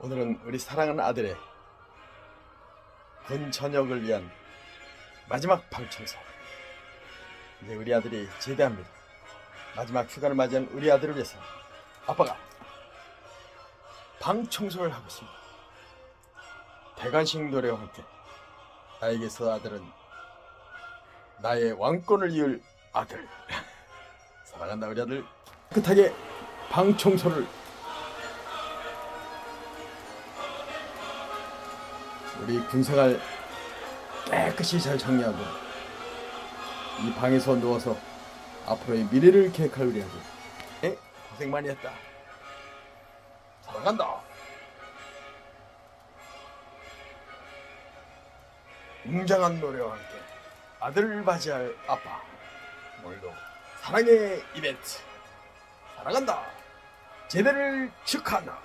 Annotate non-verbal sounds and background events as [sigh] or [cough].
오늘은 우리 사랑하는 아들의 군 전역을 위한 마지막 방청소. 이제 우리 아들이 제대합니다. 마지막 휴가를 맞이한 우리 아들을 위해서 아빠가 방 청소를 하고 있습니다. 대관식 노래와 함께 나에게서 아들은 나의 왕권을 이을 아들. [laughs] 사랑한다 우리 아들. 깨끗하게 방 청소를 우리 군생활 깨끗이 잘 정리하고 이 방에서 누워서 앞으로의 미래를 계획할 우리 아들. 에? 고생 많이 했다. 사랑한다. 웅장한 노래와 함께 아들을 맞이할 아빠. 오늘도 사랑의 이벤트. 사랑한다. 제대를 축하한다.